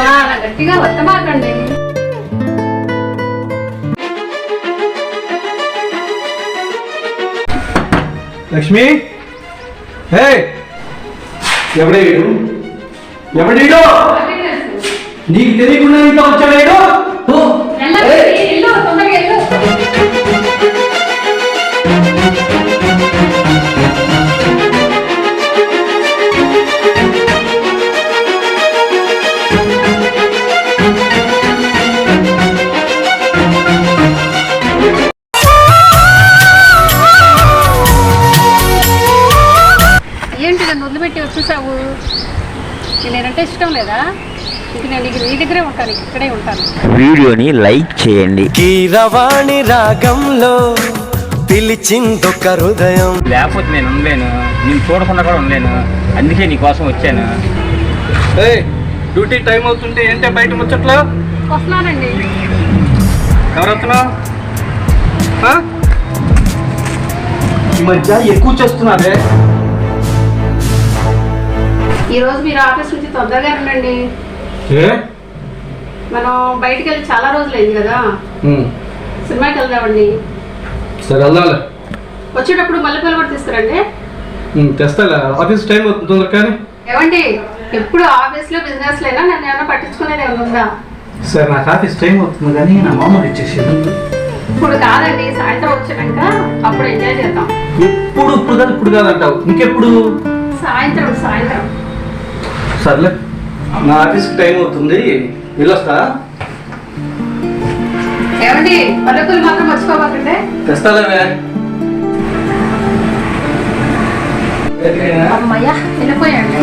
బాగా గట్టిగా వత్తమాకండి. లక్ష్మి? హే ఎవడే వీడు? ఎవడీడు? నీకు తెలియకుండా ఇంట్లో వచ్చాడు నీకు నేనంటే ఇష్టం లేదా? వీడియోని లైక్ చేయండి. కీరవాణి రాగంలో పిలిచిందొక హృదయం. లేకపోతే నేను ఉండలేను నేను చూడకుండా కూడా ఉండలేను అందుకే నీ కోసం వచ్చాను. ఏయ్, డ్యూటీ టైం అవుతుంటే ఏంటే బయట ముచ్చట్లో? వస్తున్నానండి. ఎవరు వస్తున్నావు ఆ? ఈ మధ్య ఎక్కువ చేస్తున్నారే ఈ రోజు మీరు ఆఫీస్ నుంచి తొందరగా రండి ఏ? మనం బయటికి వెళ్ళి చాలా రోజులు అయింది కదా సినిమాకి వెళ్దామండి. సరే వెళ్దాంలే. వచ్చేటప్పుడు మల్లెపల్లి కూడా తీసుకురండి. తెస్తాలే. ఆఫీస్ టైం అవుతుంది తొందర కానీ. ఏమండి ఎప్పుడు ఆఫీస్లో బిజినెస్ లేనా? నన్ను ఏమైనా పట్టించుకునేది ఏమైనా ఉందా? సరే నాకు ఆఫీస్ టైం అవుతుంది కానీ నా మామూలు ఇచ్చేసి ఇప్పుడు కాదండి సాయంత్రం వచ్చాక అప్పుడు ఎంజాయ్ చేద్దాం. ఎప్పుడు ఇప్పుడు కాదు ఇప్పుడు కాదు అంటావు. ఇంకెప్పుడు? సాయంత్రం సాయంత్రం. సర్లే. నా ఆఫీస్కి టైం అవుతుంది. వెళ్ళొస్తా. ఏమండి మల్లెపల్లి మాత్రం మర్చిపోబాకండి తెస్తాలేవే అమ్మయ్యా వెళ్ళిపోయండి.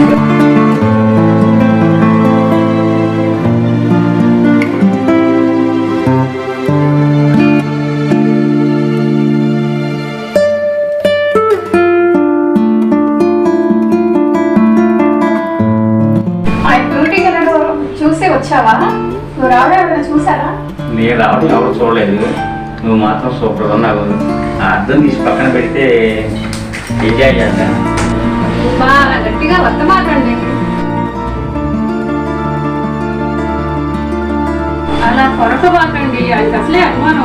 వచ్చావా నువ్వు రావడం ఎవరైనా చూసారా నేను రావడం ఎవరు చూడలేదు. నువ్వు మాత్రం సూపర్గా ఉన్నావు. ఆ అర్థం తీసి పక్కన పెడితే ఎంజాయ్ చేద్దాం. బాగా గట్టిగా వర్తమాకండి అలా కొరకబాకండి. అది అసలే అనుమానం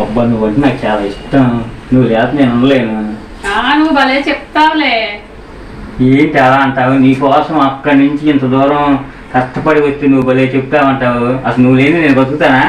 అబ్బా నువ్వు అంటే నాకు చాలా ఇష్టం. నువ్వు లేకపోతే నేను ఉండలేను. నువ్వు భలే చెప్తావులే. ఏంటి అలా అంటావు? నీకోసం అక్కడి నుంచి ఇంత దూరం కష్టపడి వచ్చి నువ్వు భలే చెప్తావంటావు అసలు నువ్వు లేని నేను బతుకుతానా?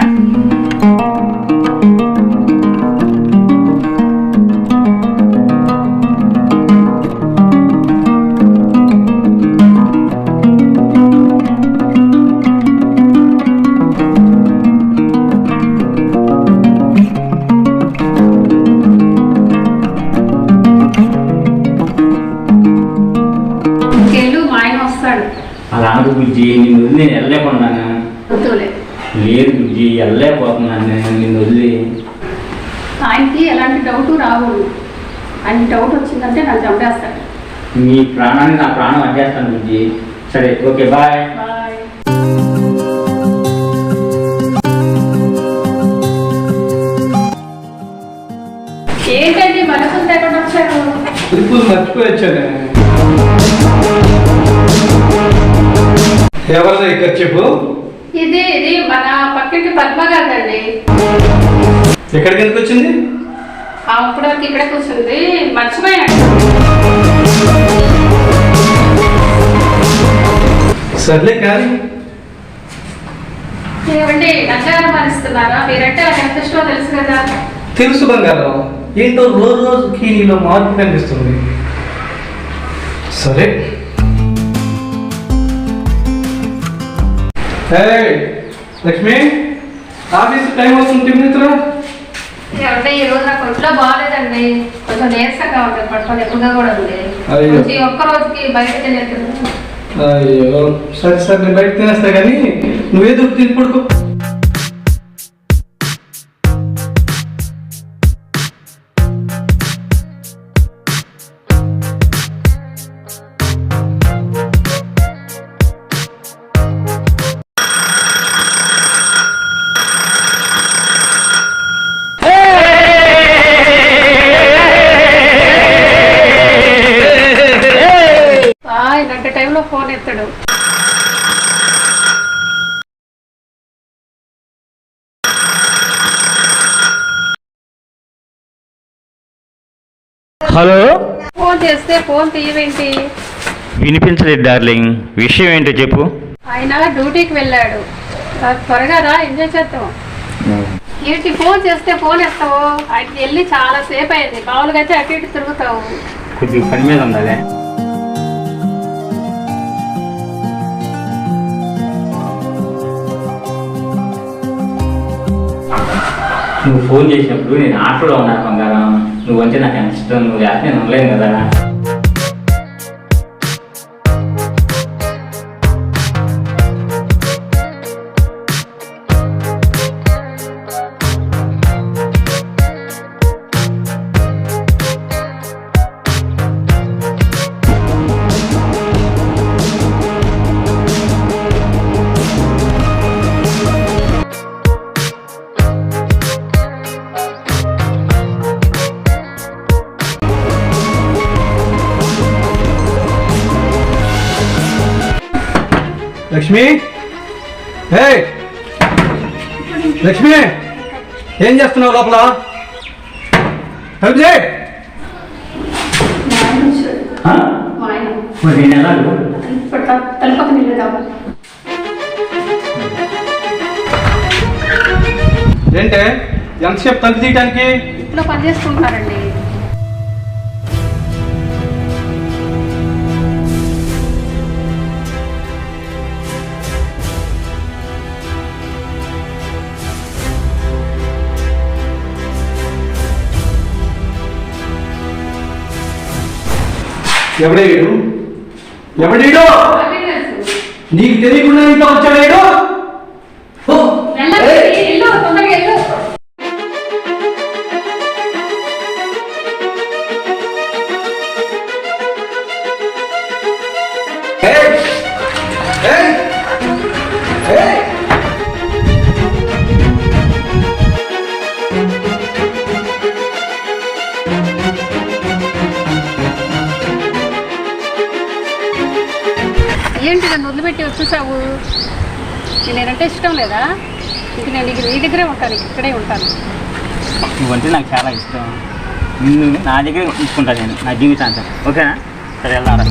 అలా అనకు బుజ్జి నిన్ను వదిలి నేను వెళ్ళలేకున్నాను లేదు బుజ్జి వెళ్ళలేకపోతున్నాను నేను నిన్ను వదిలి. ఆయనకి ఎలాంటి డౌట్ రాకూడదు ఆయన డౌట్ వచ్చిందంటే నాకు చంపేస్తాడు. నీ ప్రాణాన్ని నా ప్రాణం అడ్డేస్తాను బుజ్జి. సరే ఓకే బాయ్. ఏంటండి మనసులు తేకుండా వచ్చారు ఇప్పుడు మర్చిపోయి వచ్చానే. ఎవరిది ఇక్కడ చెప్పు. ఇది ఇది మన పక్కింటి పద్మ కాదండి ఎక్కడికి ఎందుకు వచ్చింది? అప్పుడు ఇక్కడ కూర్చుంది. మర్చిపోయాను. సర్లే కానీ. ఏమండి నన్నగారు మరిస్తున్నారా? మీరంటే నాకు ఎంత ఇష్టమో తెలుసు కదా. తెలుసు బంగారం. ఏంటో రోజు రోజుకి నీలో మార్పు కనిపిస్తుంది. సరే. లక్ష్మి ఆఫీస్ టైం అవుతుంది మిత్రం? ఏమంటే ఈ రోజు నాకు ఒంట్లో బాగాలేదండి. కొంచెం నీరసంగా ఉంటుంది పట్టుకొని ఎప్పుడుగా కూడా ఉంది. ఒక్క రోజుకి బయటకు వెళ్ళేది అయ్యో సరే సరే బయట తినేస్తా కానీ నువ్వేదో తిని పడుకో. ఫోన్ ఎత్తడు. హలో? ఫోన్ చేస్తే ఫోన్ తీయవేంటి? వినిపించలేదు డార్లింగ్. విషయం ఏంటో చెప్పు. ఆయన డ్యూటీకి వెళ్ళాడు. త్వరగా రా ఎంజాయ్ చేద్దాం. ఏంటి ఫోన్ చేస్తే ఫోన్ ఎత్తావు? ఆయనకి వెళ్ళి చాలా సేపు అయింది. మామూలుగా అయితే అటు ఇటు తిరుగుతావు. కొద్దిగా పని మీద ఉండాలి. నువ్వు ఫోన్ చేసినప్పుడు నేను ఆటోలో ఉన్నాను బంగారం. నువ్వు అంటే నాకు ఎంత ఇష్టం నువ్వు లేకపోతే నేను ఉండలేను కదా. లక్ష్మి? హే లక్ష్మి! ఏం చేస్తున్నావు లోపల? ఆయన మరి ఎలా ఏంటే? ఎంతసేపు తలుపు తీయటానికి? ఇంట్లో పని చేసుకుంటున్నారండి ఎవడేడు ఎవడేడు నీకు తెలియకుండా ఇంట్లో వచ్చాడేడు ఓ, ఏయ్, ఏంటి నన్ను వదిలిపెట్టి వచ్చేసావు? నేనంటే ఇష్టం లేదా? ఇంక నేను నీకు నీ దగ్గరే ఉంటాను ఇక్కడే ఉంటాను. నువ్వంటే నాకు చాలా ఇష్టం. నిన్ను నా దగ్గర ఉంచుకుంటాను నేను నా జీవితాంతం. ఓకేనా? సరే వెళ్ళారా